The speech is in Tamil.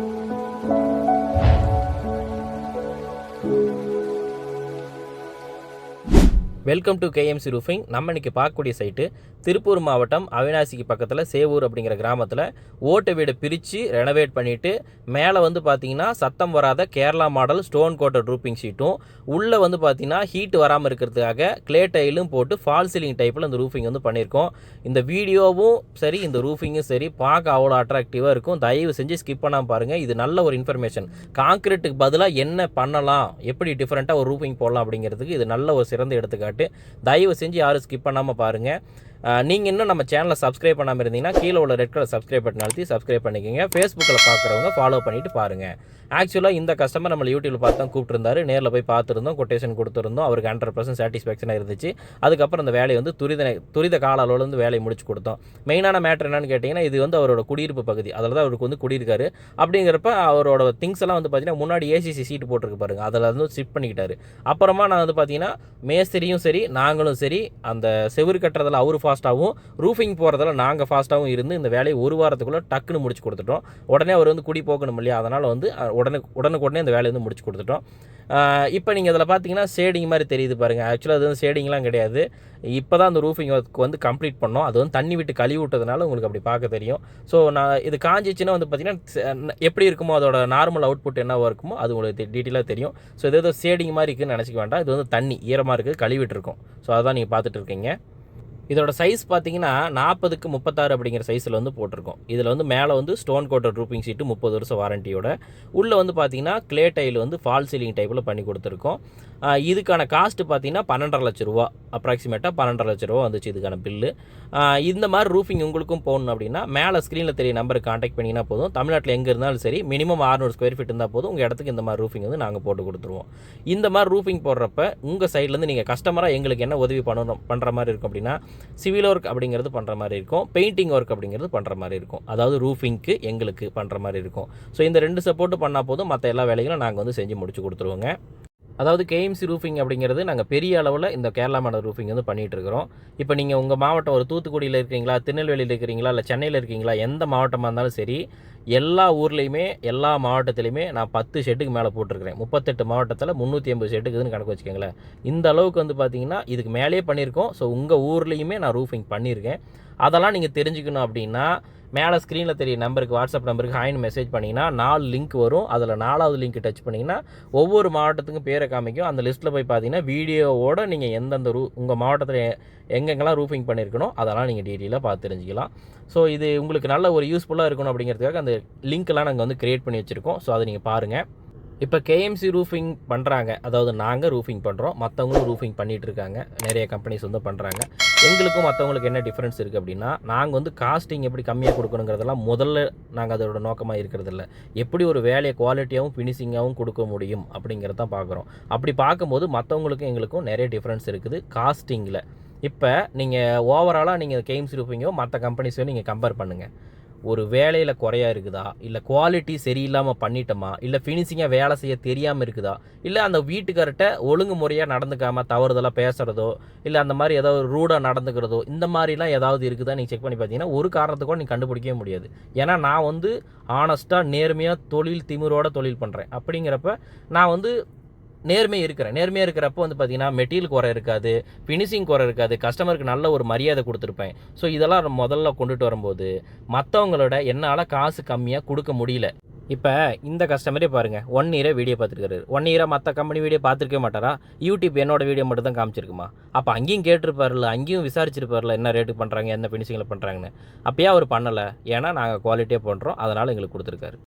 Thank you. Welcome to KMC roofing நம்ம இன்றைக்கி பார்க்கக்கூடிய சைட்டு திருப்பூர் மாவட்டம் அவினாசிக்கு பக்கத்தில் சேவூர் அப்படிங்கிற கிராமத்தில் ஓட்டு வீடு பிரித்து ரெனோவேட் பண்ணிவிட்டு மேலே வந்து பார்த்தீங்கன்னா சத்தம் வராத Kerala model stone coated roofing ஷீட்டும் உள்ளே வந்து பார்த்தீங்கன்னா ஹீட் வராமல் இருக்கிறதுக்காக கிளே டைலும் போட்டு ஃபால் சீலிங் டைப்பில் இந்த ரூஃபிங் வந்து பண்ணியிருக்கோம் இந்த வீடியோவும் சரி இந்த ரூஃபிங்கும் சரி பார்க்க அவ்வளோ அட்ராக்டிவாக இருக்கும். தயவு செஞ்சு ஸ்கிப் பண்ணாமல் பாருங்கள் இது நல்ல ஒரு இன்ஃபர்மேஷன் காங்கிரீட்டுக்கு பதிலாக என்ன பண்ணலாம்? எப்படி டிஃப்ரெண்ட்டாக ஒரு ரூஃபிங் போடலாம் அப்படிங்கிறதுக்கு இது நல்ல ஒரு சிறந்த எடுத்துக்காட்டு. தயவு செஞ்சு யாரும் ஸ்கிப் பண்ணாமல் பாருங்கள் நீங்கள் இன்னும் நம்ம சேனலை சப்ஸ்கிரைப் பண்ணாமல் இருந்தீங்கன்னா கீழே உள்ள ரெட் கலர் சப்ஸ்கிரைப் பட்டன் அழுத்தி சப்ஸ்கிரைப் பண்ணிக்கோங்க. ஃபேஸ்புக்கில் பார்க்குறவங்க ஃபாலோ பண்ணிட்டு பாருங்கள் ஆக்சுவலாக இந்த கஸ்டமர் நம்ம யூடியூப்பில் பார்த்து தான் கூப்பிட்டுருந்தாரு. நேரில் போய் பார்த்துருந்தோம் கொட்டேஷன் கொடுத்துருந்தோம். அவருக்கு ஹண்ட்ரட் பர்சன்ட் சாட்டிஸ்ஃபேக்ஷனாக இருந்துச்சு. அதுக்கப்புறம் அந்த வேலையை வந்து துரித துரித கால அளவில் வந்து வேலையை முடிச்சு கொடுத்தோம். மெயினான மேட்ரு என்னன்னு கேட்டிங்கன்னா இது வந்து அவரோட குடியிருப்பு பகுதி. அதில் தான் அவருக்கு வந்து குடியிருக்காரு. அப்படிங்கிறப்ப அவரோட திங்ஸ் எல்லாம் வந்து பார்த்தீங்கன்னா முன்னாடி ஏசிசி சீட்டு போட்டிருக்கு பாருங்க. அதில் வந்து ஷிஃப்ட் பண்ணிக்கிட்டாரு. அப்புறமா நான் வந்து பார்த்தீங்கன்னா மேஸ்திரியும் சரி நாங்களும் சரி அந்த செவுரு கட்டுறதில் அவர் ஃபாஸ்ட்டாகவும் ரூஃபிங் போகிறதால நாங்கள் ஃபாஸ்ட்டாகவும் இருந்து இந்த வேலையை ஒரு வாரத்துக்குள்ளே டக்குன்னு முடிச்சு கொடுத்துட்டோம். உடனே அவர் வந்து குடி போக்கணும் இல்லையா? அதனால் வந்து உடனே உடனுக்குடனே இந்த வேலையை வந்து முடிச்சு கொடுத்துட்டோம். இப்போ நீங்கள் இதில் பார்த்தீங்கன்னா ஷேடிங் மாதிரி தெரியுது பாருங்கள் ஆக்சுவலாக அது வந்து ஷேடிங்லாம் கிடையாது. இப்போ தான் அந்த ரூஃபிங் ஒர்க் வந்து கம்ப்ளீட் பண்ணோம். அது வந்து தண்ணி விட்டு கழுவி விட்டதுனால உங்களுக்கு அப்படி பார்க்க தெரியும். ஸோ நான் இது காஞ்சிச்சுன்னா வந்து பார்த்திங்கன்னா எப்படி இருக்குமோ அதோட நார்மல் அவுட்புட் என்ன இருக்குமோ அது உங்களுக்கு டீட்டெயிலாக தெரியும். ஸோ இது ஏதோ ஷேடிங் மாதிரி இருக்குன்னு நினச்சிக்க வேண்டாம். இது வந்து தண்ணி ஈரமாக இருக்குது கழுவிட்டு இருக்கும் ஸோ அதான் நீங்கள் பார்த்துட்டு இருக்கீங்க. இதோட சைஸ் பார்த்தீங்கன்னா நாற்பதுக்கு முப்பத்தாறு அப்படிங்கிற சைஸில் வந்து போட்டிருக்கோம். இதில் வந்து மேலே வந்து ஸ்டோன் கோட்டட் ரூப்பிங் சீட்டு முப்பது வருஷம் வாரண்டியோட உள்ளே வந்து பார்த்தீங்கன்னா க்ளே டைல் வந்து ஃபால் சீலிங் டைப்பில் பண்ணி கொடுத்துருக்கோம். இதுக்கான காஸ்ட்டு பார்த்தீங்கன்னா பன்னெண்டரை லட்ச ரூபா. அப்ராக்சிமேட்டாக பன்னெண்டரை லட்ச ரூபா வந்துச்சு இதுக்கான பில்லு. இந்த மாதிரி ரூஃபிங் உங்களுக்கும் போகணும் அப்படின்னா மேலே ஸ்க்ரீனில் தெரிய நம்பருக்கு காண்டாக்ட் பண்ணிங்கன்னா போதும். தமிழ்நாட்டில் எங்கே இருந்தாலும் சரி மினிமம் 600 ஸ்கொயர் ஃபீட் இருந்தால் போதும். உங்கள் இடத்துக்கு இந்த மாதிரி ரூஃபிங் வந்து நாங்கள் போட்டு கொடுத்துருவோம். இந்த மாதிரி ரூஃபிங் போடுறப்ப உங்கள் சைட்லேருந்து நீங்கள் கஸ்டமராக எங்களுக்கு என்ன உதவி பண்ணணும் பண்ணுற மாதிரி இருக்கும் அப்படின்னா சிவில் ஒர்க் அப்படிங்கிறது பண்ணுற மாதிரி இருக்கும். பெயிண்டிங் ஒர்க் அப்படிங்கிறது பண்ணுற மாதிரி இருக்கும். அதாவது ரூஃபிங்க்கு எங்களுக்கு பண்ணுற மாதிரி இருக்கும். ஸோ இந்த ரெண்டு சப்போர்ட்டு பண்ணால் போதும். மற்ற எல்லா வேலைகளும் நாங்கள் வந்து செஞ்சு முடிச்சு கொடுத்துருவோங்க. அதாவது கேஎம்சி ரூஃபிங் அப்படிங்கிறது நாங்கள் பெரிய அளவில் இந்த கேரளா மாடல் ரூஃபிங் வந்து பண்ணிகிட்ருக்கிறோம் இப்போ நீங்கள் உங்கள் மாவட்டம் ஒரு தூத்துக்குடியில் இருக்கீங்களா திருநெல்வேலியில் இருக்கிறீங்களா இல்லை சென்னையில் இருக்கீங்களா எந்த மாவட்டமாக இருந்தாலும் சரி எல்லா ஊர்லேயுமே எல்லா மாவட்டத்துலேயுமே நான் பத்து ஷெட்டுக்கு மேலே போட்டிருக்கிறேன். முப்பத்தெட்டு மாவட்டத்தில் முந்நூற்றி ஐம்பது ஷெட்டுக்குதுன்னு கணக்கு வச்சுக்கோங்களேன். இந்த அளவுக்கு வந்து பார்த்தீங்கன்னா இதுக்கு மேலேயே பண்ணியிருக்கோம். ஸோ உங்கள் ஊர்லேயுமே நான் ரூஃபிங் பண்ணியிருக்கேன். அதெல்லாம் நீங்கள் தெரிஞ்சுக்கணும் அப்படின்னா மேலே ஸ்க்ரீனில் தெரிய நம்பருக்கு வாட்ஸ்அப் நம்பருக்கு ஹாய்னு மெசேஜ் பண்ணிங்கன்னா நாலு லிங்க் வரும். அதில் நாலாவது லிங்க் டச் பண்ணிங்கன்னா ஒவ்வொரு மாவட்டத்துக்கும் பேரை காமிக்கும். அந்த லிஸ்ட்டில் போய் பார்த்தீங்கன்னா வீடியோவோட நீங்கள் எந்தெந்த ரூ உங்கள் மாவட்டத்தில் எங்கெங்கெல்லாம் ரூஃபிங் பண்ணியிருக்கணும் அதெல்லாம் நீங்கள் டீட்டெயிலாக பார்த்து தெரிஞ்சுக்கலாம். ஸோ இது உங்களுக்கு நல்ல ஒரு யூஸ்ஃபுல்லாக இருக்கணும் அப்படிங்கிறதுக்காக அந்த லிங்க்கெல்லாம் நாங்கள் வந்து க்ரியேட் பண்ணி வச்சுருக்கோம். ஸோ அதை நீங்கள் பாருங்கள் இப்போ கேஎம்சி ரூஃபிங் பண்ணுறாங்க அதாவது நாங்கள் ரூஃபிங் பண்ணுறோம் மற்றவங்களும் ரூஃபிங் பண்ணிகிட்டு இருக்காங்க. நிறைய கம்பெனிஸ் வந்து பண்ணுறாங்க எங்களுக்கும் மற்றவங்களுக்கு என்ன டிஃப்ரென்ஸ் இருக்குது அப்படின்னா நாங்கள் வந்து காஸ்டிங் எப்படி கம்மியாக கொடுக்கணுங்கிறதெல்லாம் முதல்ல நாங்கள் அதோட நோக்கமாக இருக்கிறதில்ல. எப்படி ஒரு வேலையை குவாலிட்டியாகவும் ஃபினிஷிங்காகவும் கொடுக்க முடியும் அப்படிங்கிறத தான் பார்க்குறோம் அப்படி பார்க்கும்போது மற்றவங்களுக்கும் எங்களுக்கும் நிறைய டிஃப்ரென்ஸ் இருக்குது காஸ்டிங்கில் இப்போ நீங்கள் ஓவராலாக நீங்கள் கேம்ஸ் இருப்பீங்கோ மற்ற கம்பெனிஸையும் நீங்கள் கம்பேர் பண்ணுங்கள் ஒரு வேலையில் குறையா இருக்குதா? இல்லை குவாலிட்டி சரியில்லாமல் பண்ணிட்டோமா? இல்லை ஃபினிஷிங்காக வேலை செய்ய தெரியாமல் இருக்குதா? இல்லை அந்த வீட்டுக்கார்ட்ட ஒழுங்கு முறையாக நடந்துக்காமல் தவறுதலாக பேசுகிறதோ இல்லை அந்த மாதிரி ஏதாவது ரூடாக நடந்துக்கிறதோ இந்த மாதிரிலாம் ஏதாவது இருக்குதா நீங்கள் செக் பண்ணி பார்த்தீங்கன்னா ஒரு காரணத்துக்கோ நீ நீங்கள் கண்டுபிடிக்கவே முடியாது. ஏன்னா நான் வந்து ஆனஸ்ட்டாக நேர்மையாக தொழில் திமிரோட தொழில் பண்ணுறேன் அப்படிங்கிறப்ப நான் வந்து நேர்மை இருக்கிற நேர்மையாக இருக்கிறப்போ வந்து பார்த்தீங்கன்னா மெட்டீரியல் குறை இருக்காது ஃபினிஷிங் குறை இருக்காது கஸ்டமருக்கு நல்ல ஒரு மரியாதை கொடுத்துருப்பேன். ஸோ இதெல்லாம் முதல்ல கொண்டுட்டு வரும்போது மற்றவங்களோட என்னால் காசு கம்மியாக கொடுக்க முடியல. இப்போ இந்த கஸ்டமரே பாருங்கள் ஒன் இயராக வீடியோ பார்த்துருக்காரு. ஒன் இயராக மற்ற கம்பெனி வீடியோ பார்த்துருக்கவே மாட்டாரா? யூடியூப் என்னோட வீடியோ மட்டும் தான் காமிச்சிருக்குமா? அப்போ அங்கேயும் கேட்டிருப்பார்ல அங்கேயும் விசாரிச்சிருப்பார்ல என்ன ரேட்டு பண்ணுறாங்க என்ன ஃபினிஷிங்கில் பண்ணுறாங்கன்னு அப்போயே அவர் பண்ணலை. ஏன்னா நாங்கள் குவாலிட்டியாக பண்ணுறோம் அதனால் எங்களுக்கு கொடுத்துருக்காரு.